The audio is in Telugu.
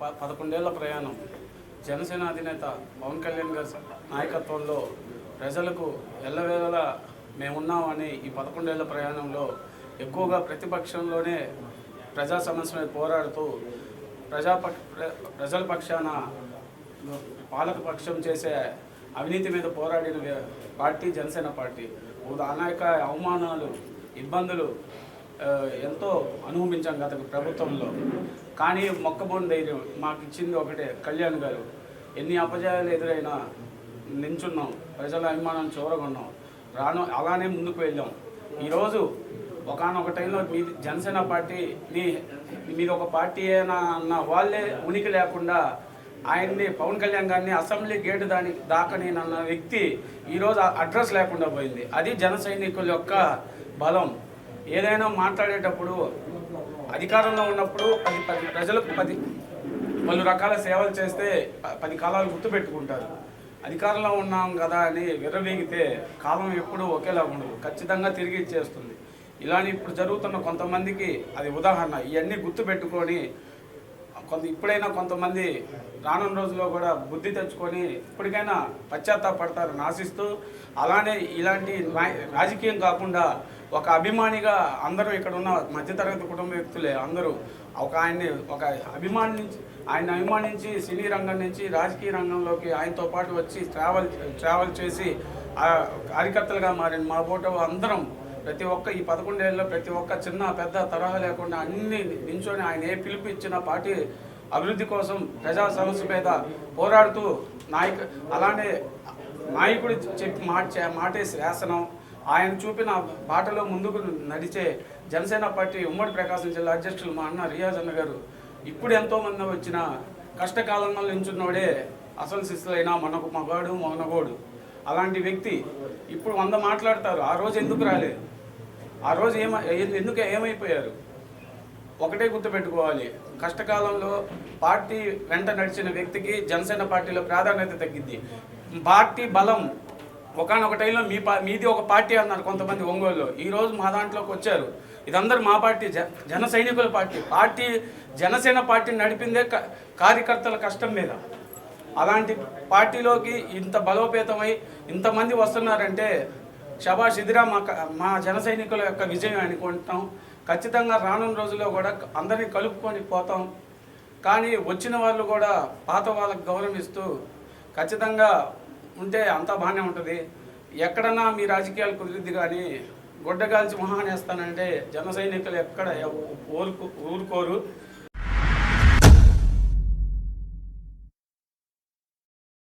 పదకొండేళ్ళ ప్రయాణం. జనసేన అధినేత పవన్ కళ్యాణ్ గారి నాయకత్వంలో ప్రజలకు ఎల్లవేళలా మేమున్నామని ఈ పదకొండేళ్ళ ప్రయాణంలో ఎక్కువగా ప్రతిపక్షంలోనే ప్రజా సమస్యల మీద పోరాడుతూ ప్రజాపక్ష ప్రజల పక్షాన పాలక పక్షం చేసే అవినీతి మీద పోరాడిన వ్య- పార్టీ జనసేన పార్టీ. అనేక అవమానాలు ఇబ్బందులు ఎంతో అనుభవించాం గత ప్రభుత్వంలో. కానీ మొక్కబోని ధైర్యం మాకు ఇచ్చింది ఒకటే కళ్యాణ్ గారు. ఎన్ని అపజయాలు ఎదురైనా నించున్నాం ప్రజల అభిమానం చూరగొన్నాం. రాను అలానే ముందుకు వెళ్ళాం. ఈరోజు ఒకనొక టైంలో మీ జనసేన పార్టీని మీరు ఒక పార్టీ అయినా అన్న వాళ్ళే ఉనికి లేకుండా ఆయన్ని పవన్ కళ్యాణ్ గారిని అసెంబ్లీ గేటు దాని దాకనేనన్న వ్యక్తి ఈరోజు అడ్రస్ లేకుండా పోయింది. అది జన సైనికుల యొక్క బలం. ఏదైనా మాట్లాడేటప్పుడు అధికారంలో ఉన్నప్పుడు పది పది ప్రజలకు పది పలు రకాల సేవలు చేస్తే పది కాలాలు గుర్తుపెట్టుకుంటారు. అధికారంలో ఉన్నాం కదా అని విర్రవీగితే కాలం ఎప్పుడూ ఒకేలా ఉండదు. ఖచ్చితంగా తిరిగి ఇచ్చేస్తుంది. ఇలానే ఇప్పుడు జరుగుతున్న కొంతమందికి అది ఉదాహరణ. ఇవన్నీ గుర్తుపెట్టుకొని కొంత ఇప్పుడైనా కొంతమంది రానున్న రోజుల్లో కూడా బుద్ధి తెచ్చుకొని ఇప్పటికైనా పశ్చాత్తాపడతారని ఆశిస్తూ అలానే ఇలాంటి నాయ- రాజకీయం కాకుండా ఒక అభిమానిగా అందరూ ఇక్కడ ఉన్న మధ్యతరగతి కుటుంబ వ్యక్తులే అందరూ ఒక ఆయన్ని ఒక అభిమానించి ఆయన అభిమానించి సినీ రంగం నుంచి రాజకీయ రంగంలోకి ఆయనతో పాటు వచ్చి ట్రావెల్ ట్రావెల్ చేసి కార్యకర్తలుగా మారిన మా ఫోటో అందరం ప్రతి ఒక్క ఈ పదకొండేళ్ళలో ప్రతి ఒక్క చిన్న పెద్ద తరహా లేకుండా అన్ని నించొని ఆయన ఏ పిలుపు ఇచ్చిన పార్టీ అభివృద్ధి కోసం ప్రజా సమస్య మీద పోరాడుతూ నాయక అలానే నాయకుడు చెప్పి మాట మాటేసి మాటే శాసనం ఆయన చూపిన బాటలో ముందుకు నడిచే జనసేన పార్టీ ఉమ్మడి ప్రకాశం జిల్లా అధ్యక్షులు మా అన్న రియాజ్ అన్న గారు. ఇప్పుడు ఎంతోమంది వచ్చిన కష్టకాలంలో నించున్నోడే అసలు శిస్తులైనా మనకు మగాడు మౌనగోడు అలాంటి వ్యక్తి ఇప్పుడు వంద మాట్లాడతారు. ఆ రోజు ఎందుకు రాలేదు? ఆ రోజు ఏమ ఎందుకు ఏమైపోయారు? ఒకటే గుర్తుపెట్టుకోవాలి. కష్టకాలంలో పార్టీ వెంట నడిచిన వ్యక్తికి జనసేన పార్టీలో ప్రాధాన్యత తగ్గింది. పార్టీ బలం ఒకనొక టైంలో మీ పా మీది ఒక పార్టీ అన్నారు కొంతమంది ఒంగోలులో. ఈరోజు మా దాంట్లోకి వచ్చారు. ఇదందరూ మా పార్టీ జ జన సైనికుల పార్టీ. పార్టీ జనసేన పార్టీ నడిపిందే క- కార్యకర్తల కష్టం మీద. అలాంటి పార్టీలోకి ఇంత బలోపేతమై ఇంతమంది వస్తున్నారంటే షబాష్ ఇదిరా మా క- మా జన సైనికుల యొక్క విజయం అనుకుంటాం. ఖచ్చితంగా రానున్న రోజుల్లో కూడా అందరినీ కలుపుకొని పోతాం. కానీ వచ్చిన వాళ్ళు కూడా పాత వాళ్ళకి గౌరవిస్తూ ఖచ్చితంగా ఉంటే అంతా బాగానే ఉంటుంది. ఎక్కడన్నా మీ రాజకీయాలు కుదిరిద్ది కానీ గుడ్డగాల్చి మొహానేస్తానంటే జన సైనికులు ఎక్కడ ఊరుకు ఊరుకోరు.